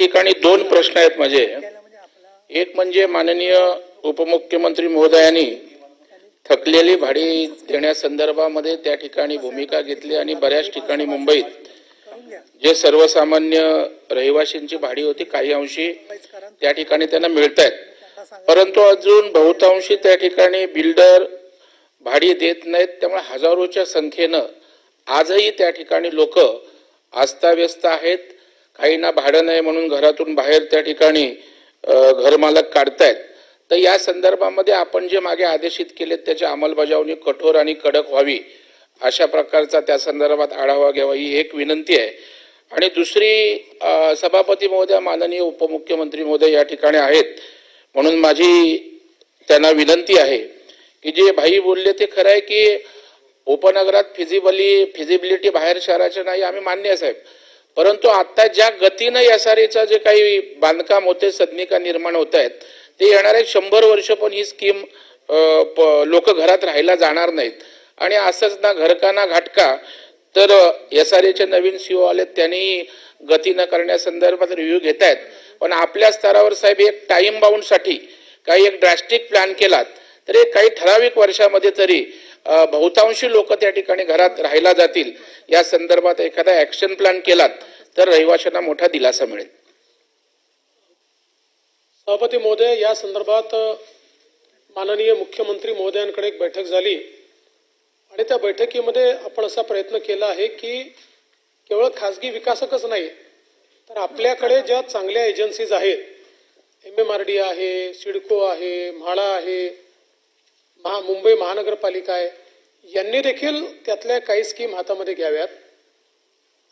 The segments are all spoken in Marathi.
ठिकाणी दोन प्रश्न आहेत माझे. एक म्हणजे माननीय उपमुख्यमंत्री महोदयांनी थकलेली भाडी देण्यासंदर्भामध्ये त्या ठिकाणी भूमिका घेतली आणि बऱ्याच ठिकाणी मुंबईत जे सर्वसामान्य रहिवाशींची भाडी होती काही अंशी त्या ठिकाणी त्यांना मिळत आहेत परंतु अजून बहुतांशी त्या ठिकाणी बिल्डर भाडी देत नाहीत त्यामुळे हजारोच्या संख्येनं आजही त्या ठिकाणी लोक अस्ताव्यस्त आहेत. काहींना भाडं नाही म्हणून घरातून बाहेर त्या ठिकाणी घरमालक काढतायत. तर या संदर्भामध्ये आपण जे मागे आदेशित केलेत त्याची अंमलबजावणी कठोर आणि कडक व्हावी अशा प्रकारचा त्या संदर्भात आढावा घ्यावा ही एक विनंती आहे. आणि दुसरी सभापती महोदय माननीय उपमुख्यमंत्री महोदय या ठिकाणी आहेत. म्हणून माझी त्यांना विनंती आहे की जे भाई बोलले ते खरं आहे की उपनगरात फिजिबली फिजिबिलिटी बाहेर शहराची नाही आम्ही मान्य साहेब. परंतु आता ज्या गतीनं एसआरएचं जे काही बांधकाम होते सदनिका निर्माण होत आहेत ते येणारे शंभर वर्ष पण ही स्कीम लोक घरात राहायला जाणार नाहीत. आणि असंच ना घरका ना घाटका तर एस आर एचे नवीन सीओ आले त्यांनी गती न करण्यासंदर्भात रिव्ह्यू घेत आहेत. पण आपल्या स्तरावर साहेब एक टाइम बाउंडसाठी काही एक ड्रास्टिक प्लॅन केलात तर एक काही ठराविक वर्षामध्ये तरी बहुतांशी लोक त्या ठिकाणी घरात राहायला जातील. या संदर्भात एखादा ऍक्शन प्लॅन केलात तर रहिवाशांना मोठा दिलासा मिळेल. सभापती महोदय या संदर्भात माननीय मुख्यमंत्री महोदयांकडे एक बैठक झाली. आणि त्या बैठकीमध्ये आपण असा प्रयत्न केला आहे की केवळ खासगी विकासकच नाही तर आपल्याकडे ज्या चांगल्या एजन्सीज आहेत एम एम आर डी आहे सिडको आहे म्हाळा आहे महा मुंबई महानगरपालिका आहे. यांनी देखील त्यातल्या काही स्कीम हातामध्ये घ्याव्यात.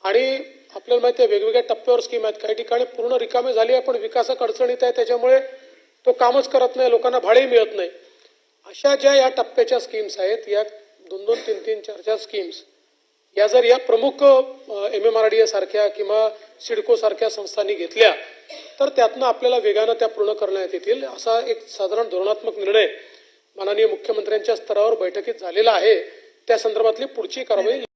आणि आपल्याला माहिती आहे वेगवेगळ्या टप्प्यावर स्कीम आहेत. काही ठिकाणी पूर्ण रिकामे झाली आहे पण विकासात अडचणीत आहे. त्याच्यामुळे तो कामच करत नाही लोकांना भाडेही मिळत नाही. अशा ज्या या टप्प्याच्या स्कीम्स आहेत या दोन दोन तीन तीन चार चार स्कीम्स या जर या प्रमुख M M R D A सारख्या किंवा सिडको सारख्या संस्थांनी घेतल्या तर त्यातनं आपल्याला वेगानं त्या पूर्ण करण्यात येतील असा एक साधारण धोरणात्मक निर्णय माननीय मुख्यमंत्र्यांच्या स्तरावर बैठकीत झालेला आहे. त्या संदर्भातली पुढची कारवाई